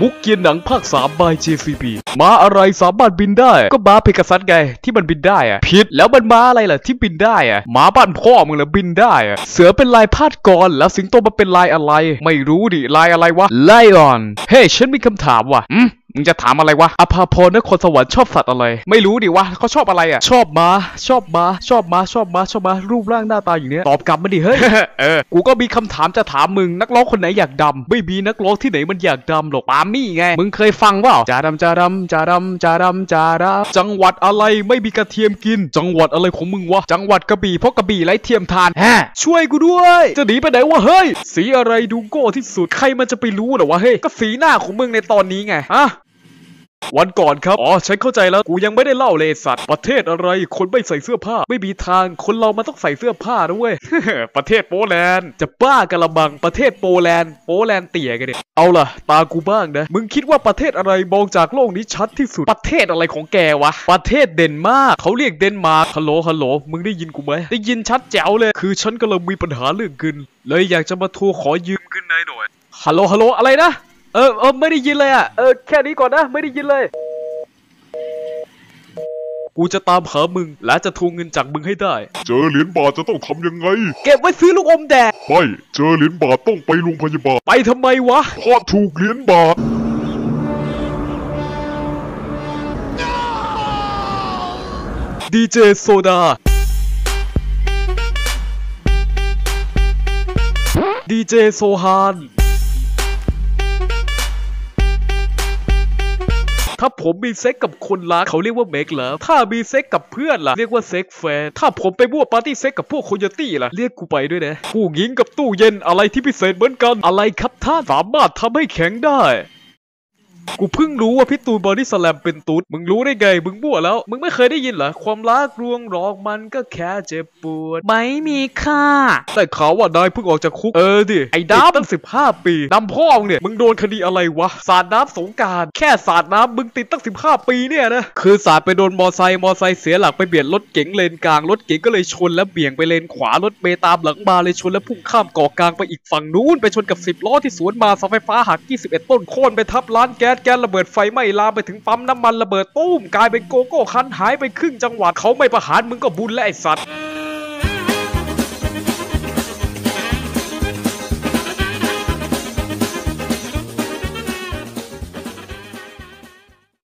มุกเกียนหนังภาค3 by JCB มาอะไรสามารถบินได้ ก็มาเพกาซัสไงที่มันบินได้อะผิดแล้วมันมาอะไรล่ะที่บินได้อะมาบ้านพ่อมึงเหรอบินได้อะเสือเป็นลายพาดกรแล้วสิงโตมาเป็นลายอะไร ไม่รู้ดิลายอะไรวะไลออนเฮ้ ฉันมีคำถามว่ะอืม มึงจะถามอะไรวะอภาพรนครสวรรค์ชอบสัตว์อะไร ไม่รู้ดิวะเขาชอบอะไรอะ ชอบม้า ชอบม้า ชอบม้า ชอบม้า ชอบม้า รูปร่างหน้าตาอย่างเนี้ย ตอบกลับมาดิ เฮ้ย เออ กูก็มีคำถามจะถามมึง นักร้องคนไหนอยากดำไม่มีนักร้องที่ไหนมันอยากดำหรอกปามี่ไง มึงเคยฟังเปล่าจาดำจาดำจาดำจาดำจาดำจังหวัดอะไรไม่มีกระเทียมกิน จังหวัดอะไรของมึงวะ จังหวัดกระบี่เพราะกระบี่ไร้เทียมทานฮะช่วยกูด้วย จะหนีไปไหนวะ เฮ้ย สีอะไรดูโก้ที่สุด ใครมันจะไปรู้เหรอวะ เฮ้ย ก็สีหน้าของมึงในตอนนี้ไงอะ วันก่อนครับ อ๋อ ฉันเข้าใจแล้ว กูยังไม่ได้เล่าเลยสัตว์ ประเทศอะไร คนไม่ใส่เสื้อผ้า ไม่มีทาง คนเรามันต้องใส่เสื้อผ้านะเว้ย ประเทศโปแลนด์ จะบ้ากันละบัง ประเทศโปแลนด์ โปแลนด์เตี่ยกันเนี่ยเอาล่ะ ตากูบ้างนะ มึงคิดว่าประเทศอะไรมองจากโลกนี้ชัดที่สุด ประเทศอะไรของแกวะ ประเทศเดนมาร์กเขาเรียกเดนมาร์ก ฮัลโหล ฮัลโหล มึงได้ยินกูไหม ได้ยินชัดแจ๋วเลย คือฉันกำลังมีปัญหาเรื่องเงิน เลยอยากจะมาทวงขอยืมเงินนายหน่อย ฮัลโหล ฮัลโหล อะไรนะเออเออไม่ได้ยินเลยอะเออแค่นี้ก่อนนะไม่ได้ยินเลย กูจะตามหามึงและจะทวงเงินจากมึงให้ได้ เจอเหรียญบาทจะต้องทำยังไง เก็บไว้ซื้อลูกอมแดกไม่เจอเหรียญบาทต้องไปโรงพยาบาลไปทำไมวะ เพราะถูกเหรียญบาท ดีเจโซดา ดีเจโซฮาน ถ้าผมมีเซ็กกับคนรักเขาเรียกว่าเมกเลิฟถ้ามีเซ็กกับเพื่อนล่ะ เรียกว่าเซ็กแฟน ถ้าผมไปมั่วปาร์ตี้เซ็กกับพวกโคโยตี้ล่ะ เรียกกูไปด้วยนะผู้หญิงกับตู้เย็นอะไรที่พิเศษเหมือนกัน อะไรครับท่าน สามารถทำให้แข็งได้ กูเพิ่งรู้ว่าพี่ตูนบอดี้สแลมเป็นตุ๊ดมึงรู้ได้ไง มึงมั่วแล้ว มึงไม่เคยได้ยินเหรอ ความรักรวงรองมันก็แค่เจ็บปวด ไม่มีค่า แต่ข่าวว่านายเพิ่งออกจากคุก เออดิ ไอ้ดำตั้งสิบห้าปีดำพ่อมึงเนี่ย มึงโดนคดีอะไรวะ สาดน้ำสงกรารแค่สาดน้ำมึงติดตั้งสิบห้าปีเนี่ยนะ คือสาดไปโดนมอไซค์มอไซค์เสียหลักไปเบียดรถเก๋งเลนกลาง รถเก๋งก็เลยชนแล้วเบี่ยงไปเลนขวารถเมย์ตามหลังมาเลยชนแล้วพุ่งข้ามเกาะกลางไปอีกฝั่งนู้นไปชนกับสิบล้อที่สวนมาเสาไฟฟ้าหัก21ต้นโค่นไปทับร้านแก๊สแก๊สระเบิดไฟไหม้ลามไปถึงปั๊มน้ำมันระเบิดตุ้มกลายเป็นโกโก้คันหายไปครึ่งจังหวัดเขาไม่ประหารมึงก็บุญและไอสัตว์